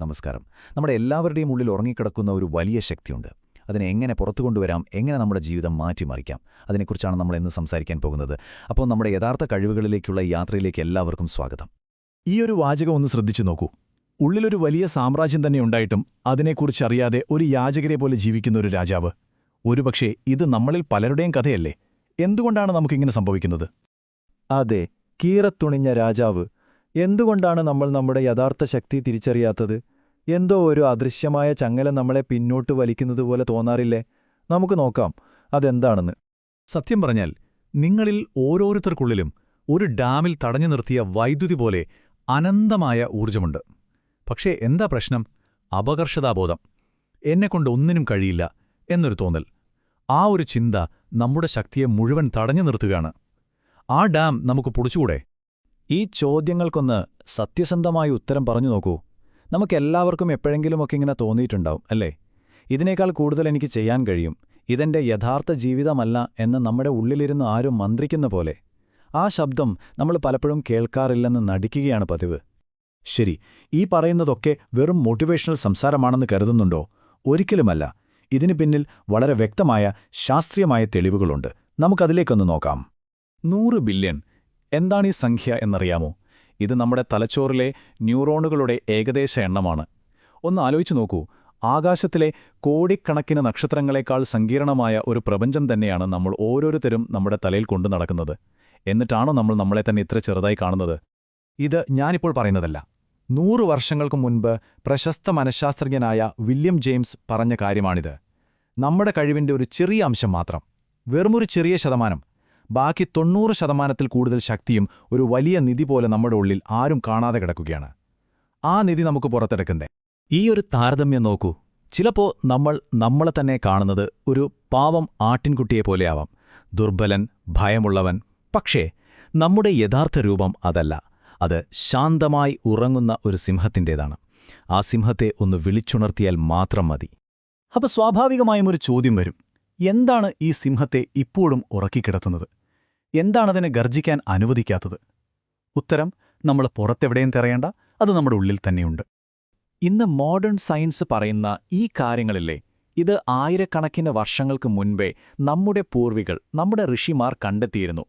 നമസ്കാരം. നമ്മുടെ എല്ലാവരുടെയും ഉള്ളിൽ ഉറങ്ങിക്കിടക്കുന്ന ഒരു വലിയ ശക്തിയുണ്ട്. അതിനെ എങ്ങനെ പുറത്തു കൊണ്ടുവരാം എങ്ങനെ നമ്മുടെ ജീവിതം മാറ്റിമറിക്കാം അതിനെക്കുറിച്ചാണ് നമ്മൾ ഇന്ന് സംസാരിക്കാൻ പോകുന്നത്. അപ്പോൾ നമ്മുടെ യഥാർത്ഥ കഴിവുകളിലേക്കുള്ള യാത്രയിലേക്ക് എല്ലാവർക്കും സ്വാഗതം. ഈ ഒരു വാചകം ഒന്ന് ശ്രദ്ധിച്ചു നോക്കൂ. ഉള്ളിലൊരു വലിയ സാമ്രാജ്യം തന്നെ ഉണ്ടായിട്ടും അതിനെക്കുറിച്ചറിയാതെ ഒരു യാചകരെ പോലെ ജീവിക്കുന്ന ഒരു രാജാവ്. ഒരുപക്ഷേ ഇത് നമ്മളിൽ പലരുടെയും കഥയല്ലേ? എന്തുകൊണ്ടാണ് നമുക്കിങ്ങനെ സംഭവിക്കുന്നത്? അതെ കീറത്തുണിഞ്ഞ രാജാവ് എന്തുകൊണ്ടാണ് നമ്മൾ നമ്മുടെ യഥാർത്ഥ ശക്തി തിരിച്ചറിയാത്തത്? എന്തോ ഒരു അദൃശ്യമായ ചങ്ങല നമ്മളെ പിന്നോട്ട് വലിക്കുന്നതുപോലെ തോന്നാറില്ലേ? നമുക്ക് നോക്കാം അതെന്താണെന്ന്. സത്യം പറഞ്ഞാൽ നിങ്ങളിൽ ഓരോരുത്തർക്കുള്ളിലും ഒരു ഡാമിൽ തടഞ്ഞു നിർത്തിയ വൈദ്യുതി പോലെ അനന്തമായ ഊർജമുണ്ട് പക്ഷേ എന്താ പ്രശ്നം? അപകർഷതാബോധം. എന്നെക്കൊണ്ട് ഒന്നിനും കഴിയില്ല എന്നൊരു തോന്നൽ. ആ ഒരു ചിന്ത നമ്മുടെ ശക്തിയെ മുഴുവൻ തടഞ്ഞു നിർത്തുകയാണ്. ആ ഡാം നമുക്ക് പൊടിച്ചുകൂടെ? ഈ ചോദ്യങ്ങൾക്കൊന്ന് സത്യസന്ധമായ ഉത്തരം പറഞ്ഞു നോക്കൂ. നമുക്കെല്ലാവർക്കും എപ്പോഴെങ്കിലുമൊക്കെ ഇങ്ങനെ തോന്നിയിട്ടുണ്ടാവും അല്ലേ? ഇതിനേക്കാൾ കൂടുതൽ എനിക്ക് ചെയ്യാൻ കഴിയും. ഇതെന്റെ യഥാർത്ഥ ജീവിതമല്ല എന്ന് നമ്മുടെ ഉള്ളിലിരുന്ന് ആരും മന്ത്രിക്കുന്ന പോലെ. ആ ശബ്ദം നമ്മൾ പലപ്പോഴും കേൾക്കാറില്ലെന്ന് നടിക്കുകയാണ് പതിവ്. ശരി ഈ പറയുന്നതൊക്കെ വെറും മോട്ടിവേഷണൽ സംസാരമാണെന്ന് കരുതുന്നുണ്ടോ? ഒരിക്കലുമല്ല. ഇതിനു പിന്നിൽ വളരെ വ്യക്തമായ ശാസ്ത്രീയമായ തെളിവുകളുണ്ട്. നമുക്കതിലേക്കൊന്ന് നോക്കാം. നൂറ് ബില്യൺ എന്താണ് ഈ സംഖ്യ എന്നറിയാമോ? ഇത് നമ്മുടെ തലച്ചോറിലെ ന്യൂറോണുകളുടെ ഏകദേശ എണ്ണമാണ്. ഒന്ന് ആലോചിച്ചു നോക്കൂ. ആകാശത്തിലെ കോടിക്കണക്കിന് നക്ഷത്രങ്ങളെക്കാൾ സങ്കീർണമായ ഒരു പ്രപഞ്ചം തന്നെയാണ് നമ്മൾ ഓരോരുത്തരും നമ്മുടെ തലയിൽ കൊണ്ടു നടക്കുന്നത്. എന്നിട്ടാണോ നമ്മൾ നമ്മളെ തന്നെ ഇത്ര ചെറുതായി കാണുന്നത്? ഇത് ഞാനിപ്പോൾ പറയുന്നതല്ല. നൂറു വർഷങ്ങൾക്ക് മുൻപ് പ്രശസ്ത മനഃശാസ്ത്രജ്ഞനായ വില്യം ജെയിംസ് പറഞ്ഞ കാര്യമാണിത്. നമ്മുടെ കഴിവിന്റെ ഒരു ചെറിയ അംശം മാത്രം. വെറുമൊരു ചെറിയ ശതമാനം. ബാക്കി തൊണ്ണൂറ് ശതമാനത്തിൽ കൂടുതൽ ശക്തിയും ഒരു വലിയ നിധി പോലെ നമ്മുടെ ഉള്ളിൽ ആരും കാണാതെ കിടക്കുകയാണ്. ആ നിധി നമുക്ക് പുറത്തെടുക്കണ്ടേ? ഈ ഒരു താരതമ്യം നോക്കൂ. ചിലപ്പോൾ നമ്മൾ നമ്മളെ തന്നെ കാണുന്നത് ഒരു പാവം ആട്ടിൻകുട്ടിയെപ്പോലെയാവാം ദുർബലൻ ഭയമുള്ളവൻ. പക്ഷേ നമ്മുടെ യഥാർത്ഥ രൂപം അതല്ല. അത് ശാന്തമായി ഉറങ്ങുന്ന ഒരു സിംഹത്തിന്റേതാണ്. ആ സിംഹത്തെ ഒന്ന് വിളിച്ചുണർത്തിയാൽ മാത്രം മതി. അപ്പോൾ സ്വാഭാവികമായും ഒരു ചോദ്യം വരും. എന്താണ് ഈ സിംഹത്തെ ഇപ്പോഴും ഉറക്കിക്കിടത്തുന്നത്? എന്താണതിനെ ഗർജിക്കാൻ അനുവദിക്കാത്തത്? ഉത്തരം നമ്മൾ പുറത്തെവിടെയും തിരയേണ്ട അത് നമ്മുടെ ഉള്ളിൽ തന്നെയുണ്ട്. ഇന്ന് മോഡേൺ സയൻസ് പറയുന്ന ഈ കാര്യങ്ങളില്ലേ ഇത് ആയിരക്കണക്കിന് വർഷങ്ങൾക്ക് മുൻപേ നമ്മുടെ പൂർവികൾ നമ്മുടെ ഋഷിമാർ കണ്ടെത്തിയിരുന്നു.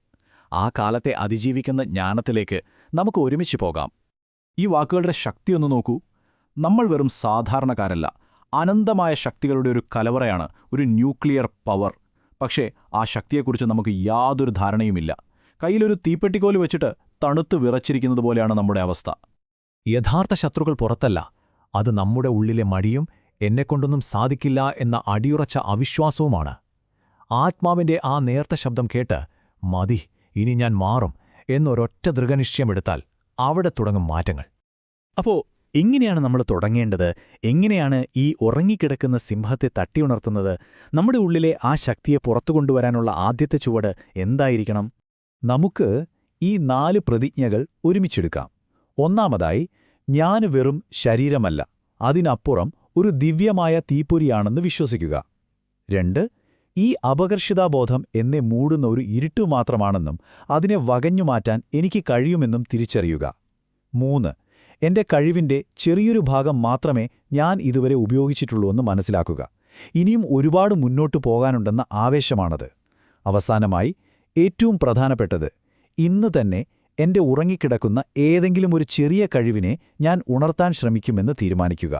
ആ കാലത്തെ അതിജീവിക്കുന്ന ജ്ഞാനത്തിലേക്ക് നമുക്ക് ഒരുമിച്ച് പോകാം. ഈ വാക്കുകളുടെ ശക്തിയൊന്നു നോക്കൂ. നമ്മൾ വെറും സാധാരണക്കാരല്ല അനന്തമായ ശക്തികളുടെ ഒരു കലവറയാണ് ഒരു ന്യൂക്ലിയർ പവർ. പക്ഷേ ആ ശക്തിയെക്കുറിച്ച് നമുക്ക് യാതൊരു ധാരണയുമില്ല. കയ്യിലൊരു തീപ്പെട്ടിക്കോൽ വെച്ചിട്ട് തണുത്ത് വിറച്ചിരിക്കുന്നത് പോലെയാണ് നമ്മുടെ അവസ്ഥ. യഥാർത്ഥ ശത്രുക്കൾ പുറത്തല്ല. അത് നമ്മുടെ ഉള്ളിലെ മടിയും എന്നെക്കൊണ്ടൊന്നും സാധിക്കില്ല എന്ന അടിയുറച്ച അവിശ്വാസവുമാണ്. ആത്മാവിന്റെ ആ നേർത്ത ശബ്ദം കേട്ട് മതി ഇനി ഞാൻ മാറും എന്നൊരൊറ്റ ദൃഢനിശ്ചയമെടുത്താൽ അവിടെ തുടങ്ങും മാറ്റങ്ങൾ. അപ്പോ എങ്ങനെയാണ് നമ്മൾ തുടങ്ങേണ്ടത്? എങ്ങനെയാണ് ഈ ഉറങ്ങിക്കിടക്കുന്ന സിംഹത്തെ തട്ടിയുണർത്തുന്നത് നമ്മുടെ ഉള്ളിലെ ആ ശക്തിയെ പുറത്തു കൊണ്ടുവരാനുള്ള ആദ്യത്തെ ചുവട് എന്തായിരിക്കണം? നമുക്ക് ഈ നാല് പ്രതിജ്ഞകൾ ഒരുമിച്ചെടുക്കാം. ഒന്നാമതായി ഞാൻ വെറും ശരീരമല്ല അതിനപ്പുറം ഒരു ദിവ്യമായ തീപ്പൊരിയാണെന്ന് വിശ്വസിക്കുക. രണ്ട് ഈ അപകർഷിതാബോധം എന്നെ മൂടുന്ന ഒരു ഇരുട്ടു മാത്രമാണെന്നും അതിനെ വകഞ്ഞുമാറ്റാൻ എനിക്ക് കഴിയുമെന്നും തിരിച്ചറിയുക. മൂന്ന് എന്റെ കഴിവിന്റെ ചെറിയൊരു ഭാഗം മാത്രമേ ഞാൻ ഇതുവരെ ഉപയോഗിച്ചിട്ടുള്ളൂ എന്ന് മനസ്സിലാക്കുക. ഇനിയും ഒരുപാട് മുന്നോട്ടു പോകാനുണ്ടെന്ന ആവേശമാണത്. അവസാനമായി ഏറ്റവും പ്രധാനപ്പെട്ടത് ഇന്ന് തന്നെ എന്റെ ഉറങ്ങിക്കിടക്കുന്ന ഏതെങ്കിലും ഒരു ചെറിയ കഴിവിനെ ഞാൻ ഉണർത്താൻ ശ്രമിക്കുമെന്ന് തീരുമാനിക്കുക.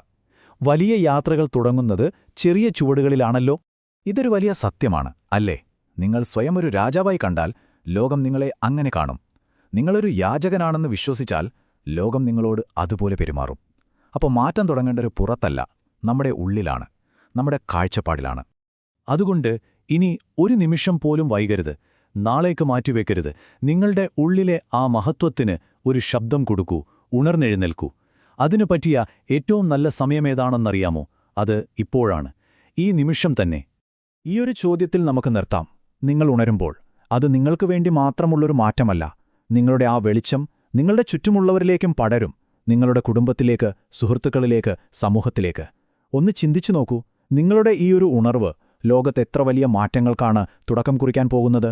വലിയ യാത്രകൾ തുടങ്ങുന്നത് ചെറിയ ചുവടുകളിലാണല്ലോ? ഇതൊരു വലിയ സത്യമാണ് അല്ലേ? നിങ്ങൾ സ്വയം ഒരു രാജാവായി കണ്ടാൽ ലോകം നിങ്ങളെ അങ്ങനെ കാണും. നിങ്ങളൊരു യാചകനാണെന്ന് വിശ്വസിച്ചാൽ ലോകം നിങ്ങളോട് അതുപോലെ പെരുമാറും. അപ്പോൾ മാറ്റം തുടങ്ങേണ്ടത് പുറത്തല്ല നമ്മുടെ ഉള്ളിലാണ് നമ്മുടെ കാഴ്ചപ്പാടിലാണ്. അതുകൊണ്ട് ഇനി ഒരു നിമിഷം പോലും വൈകരുത് നാളേക്ക് മാറ്റിവെക്കരുത്. നിങ്ങളുടെ ഉള്ളിലെ ആ മഹത്വത്തിന് ഒരു ശബ്ദം കൊടുക്കൂ ഉണർന്നെഴുന്നേൽക്കൂ. അതിനു പറ്റിയ ഏറ്റവും നല്ല സമയമേതാണെന്നറിയാമോ അത് ഇപ്പോഴാണ്. ഈ നിമിഷം തന്നെ. ഈയൊരു ചോദ്യത്തിൽ നമുക്ക് നിർത്താം. നിങ്ങൾ ഉണരുമ്പോൾ. അത് നിങ്ങൾക്ക് വേണ്ടി മാത്രമുള്ളൊരു മാറ്റമല്ല. നിങ്ങളുടെ ആ വെളിച്ചം നിങ്ങളുടെ ചുറ്റുമുള്ളവരിലേക്കും പടരും നിങ്ങളുടെ കുടുംബത്തിലേക്ക് സുഹൃത്തുക്കളിലേക്ക് സമൂഹത്തിലേക്ക്. ഒന്ന് ചിന്തിച്ചു നോക്കൂ നിങ്ങളുടെ ഈയൊരു ഉണർവ് ലോകത്ത് എത്ര വലിയ മാറ്റങ്ങൾക്കാണ് തുടക്കം കുറിക്കാൻ പോകുന്നത്?